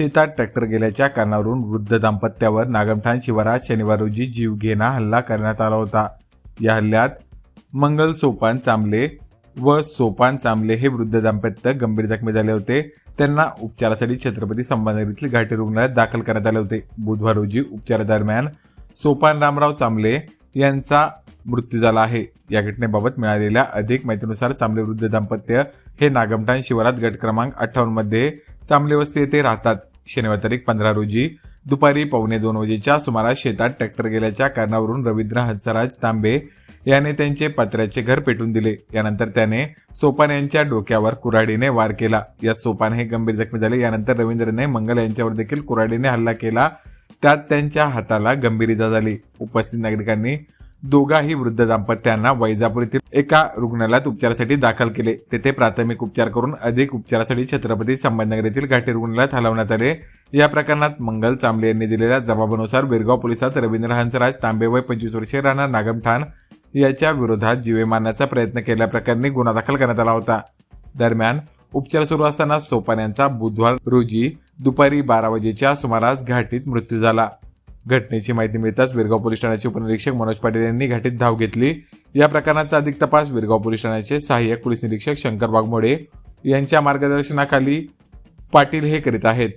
शेतात ट्रॅक्टर गेल्याच्या कारणावरून वृद्ध दाम्पत्यावर नागमठाण शिवारात शनिवार रोजी जीवघेणा हल्ला करण्यात आला होता. या हल्ल्यात मंगल सोपान चांबले व सोपान चांबले हे वृद्ध दाम्पत्य गंभीर जखमी झाले होते. त्यांना उपचारासाठी छत्रपती संभाजीनगर घाटी रुग्णालयात दाखल करण्यात आले होते. बुधवार रोजी उपचारादरम्यान सोपान रामराव चांबले यांचा मृत्यू झाला आहे. या घटनेबाबत मिळालेल्या अधिक माहितीनुसार चांबले वृद्ध दाम्पत्य हे नागमठाण शिवारात गट क्रमांक अठ्ठावन्नमध्ये चांबले वस्ती येथे राहतात. शनिवार तारीख पंधरा रोजी दुपारी पावणे दोन वाजेच्या सुमारास शेतात ट्रॅक्टर गेल्याच्या कारणावरून रवींद्र हंसराज तांबे याने त्यांचे पत्र्याचे घर पेटून दिले. यानंतर त्याने सोपान यांच्या डोक्यावर कुऱ्हाडीने वार केला. या सोपान हे गंभीर जखमी झाले. यानंतर रवींद्रने मंगल यांच्यावर देखील कुऱ्हाडीने हल्ला केला. त्यात त्यांच्या हाताला गंभीर इजा झाली. उपस्थित नागरिकांनी दोघाही वृद्ध दाम्पत्यांना वैजापूर येथील एका रुग्णालयात उपचारासाठी दाखल केले. तेथे प्राथमिक उपचार करून अधिक उपचारासाठी छत्रपती संभाजीनगर येथील घाटी रुग्णालयात हलवण्यात आले. या प्रकरणात मंगल चांबले यांनी दिलेल्या जबाबानुसार बेरगाव पोलिसात रवींद्र हंसराज तांबे वय पंचवीस वर्षे राहणार नागमठाण याच्या विरोधात जीवे मारण्याचा प्रयत्न केल्याप्रकरणी गुन्हा दाखल करण्यात आला होता. दरम्यान उपचार सुरू असताना सोपान यांचा बुधवार रोजी दुपारी बारा वाजेच्या सुमारास घाटीत मृत्यू झाला. घटनेची माहिती मिळताच विरगाव पोलीस ठाण्याचे उपनिरीक्षक मनोज पाटील यांनी घाटीत धाव घेतली. या प्रकरणाचा अधिक तपास विरगाव पोलीस ठाण्याचे सहाय्यक पोलीस निरीक्षक शंकर वाघमोडे यांच्या मार्गदर्शनाखाली पाटील हे करीत आहेत.